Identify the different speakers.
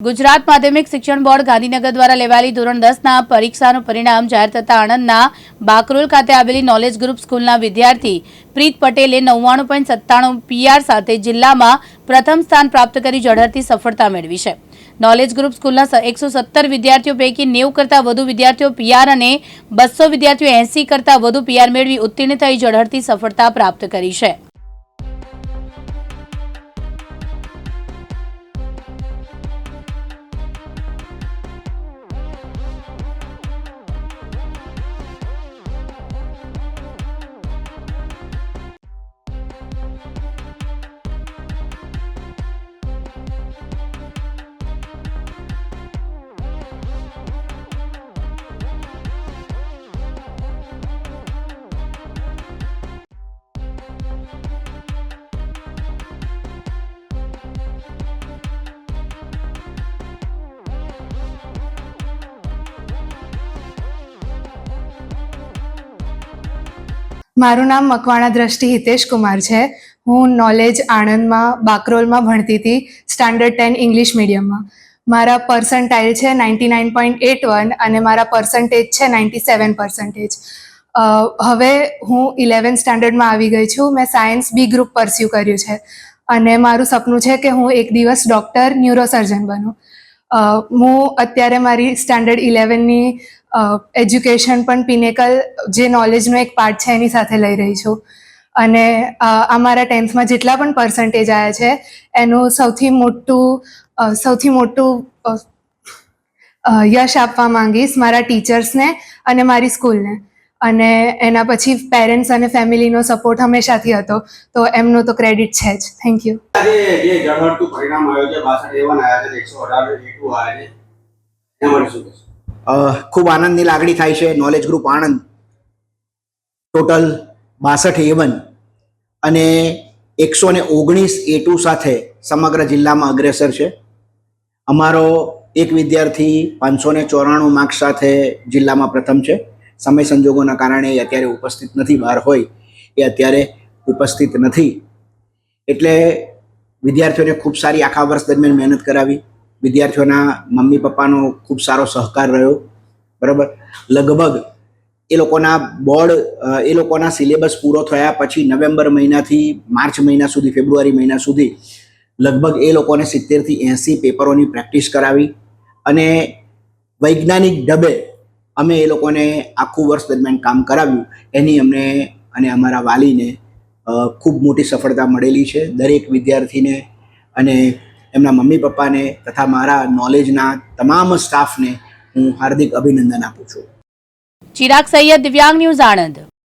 Speaker 1: ગુજરાત માધ્યમિક શિક્ષણ બોર્ડ ગાંધીનગર દ્વારા લેવાયેલી ધોરણ દસના પરીક્ષાનું પરિણામ જાહેર થતા આણંદના બાકરોલ ખાતે આવેલી નોલેજ ગ્રુપ સ્કૂલના વિદ્યાર્થી પ્રીત પટેલે નવ્વાણું પોઈન્ટ સત્તાણું પીઆર સાથે જિલ્લામાં પ્રથમ સ્થાન પ્રાપ્ત કરી ઝડપથી સફળતા મેળવી છે. નોલેજ ગ્રુપ સ્કૂલના એકસો સત્તર વિદ્યાર્થીઓ પૈકી નેવું કરતાં વધુ વિદ્યાર્થીઓ પીઆર અને બસો વિદ્યાર્થીઓ એંસી કરતાં વધુ પીઆર મેળવી ઉત્તીર્ણ થઈ ઝડપથી સફળતા પ્રાપ્ત કરી છે.
Speaker 2: મારું નામ મકવાણા દ્રષ્ટિ હિતેશ કુમાર છે. હું નોલેજ આણંદમાં, બાકરોલમાં ભણતી હતી સ્ટાન્ડર્ડ ટેન ઇંગ્લિશ મીડિયમમાં મારા પર્સન્ટાઇલ છે ninety nine point eight one અને મારા પર્સન્ટેજ છે નાઇન્ટી સેવન પર્સન્ટેજ હવે હું ઇલેવન સ્ટાન્ડર્ડમાં આવી ગઈ છું. મેં સાયન્સ બી ગ્રુપ પરસ્યુ કર્યું છે. અને મારું સપનું છે કે હું એક દિવસ ડૉક્ટર ન્યુરોસર્જન બનું. હું અત્યારે મારી સ્ટાન્ડર્ડ ઇલેવનની એજ્યુકેશન પણ પિનેકલ જે નોલેજનો એક પાર્ટ છે એની સાથે લઈ રહી છું. અને અમારા ટેન્થમાં જેટલા પણ પર્સન્ટેજ આવ્યા છે, એનું સૌથી મોટું સૌથી મોટું યશ આપવા માંગીશ મારા ટીચર્સને અને મારી સ્કૂલને અને એના પછી પેરેન્ટ્સ અને ફેમિલીનો સપોર્ટ હંમેશાથી હતો. તો એમનો તો ક્રેડિટ છે જ. થેન્ક યુ
Speaker 3: આજે જે પરિણામ આવ્યું છે, બાસઠ એવન આવ્યા છે, એકસો અઢાર એટું આવ્યા છે.
Speaker 4: ખૂબ આનંદની લાગણી થાય છે. Knowledge group Anand. ટોટલ બાસઠ એવન અને એકસો ને ઓગણીસ એ ટુ સાથે સમગ્ર જિલ્લામાં અગ્રેસર છે. અમારો એક વિદ્યાર્થી પાંચસો ને ચોરાણું માર્ક્સ સાથે જિલ્લામાં પ્રથમ છે. સમય સંજોગોના કારણે એ અત્યારે ઉપસ્થિત નથી. બહાર હોય એ અત્યારે ઉપસ્થિત નથી. એટલે વિદ્યાર્થીઓને ખૂબ સારી આખા વર્ષ દરમિયાન મહેનત કરાવી. વિદ્યાર્થીઓના મમ્મી પપ્પાનો ખૂબ સારો સહકાર રહ્યો. બરાબર? લગભગ એ લોકોના બોર્ડ એ લોકોના સિલેબસ પૂરો થયા પછી નવેમ્બર મહિનાથી માર્ચ મહિના સુધી, ફેબ્રુઆરી મહિના સુધી લગભગ એ લોકોને સિત્તેરથી એંસી પેપરોની પ્રેક્ટિસ કરાવી અને વૈજ્ઞાનિક ઢબે અમે એ લોકોને આખું વર્ષ દરમિયાન કામ કરાવ્યું. એની અમને અને અમારા વાલીને ખૂબ મોટી સફળતા મળેલી છે. દરેક વિદ્યાર્થીને અને એમના મમ્મી પપ્પાને તથા મારા નોલેજના તમામ સ્ટાફને હું હાર્દિક અભિનંદન આપું છું.
Speaker 1: ચિરાગ સૈયદ દિવ્યાંગ ન્યૂઝ આણંદ.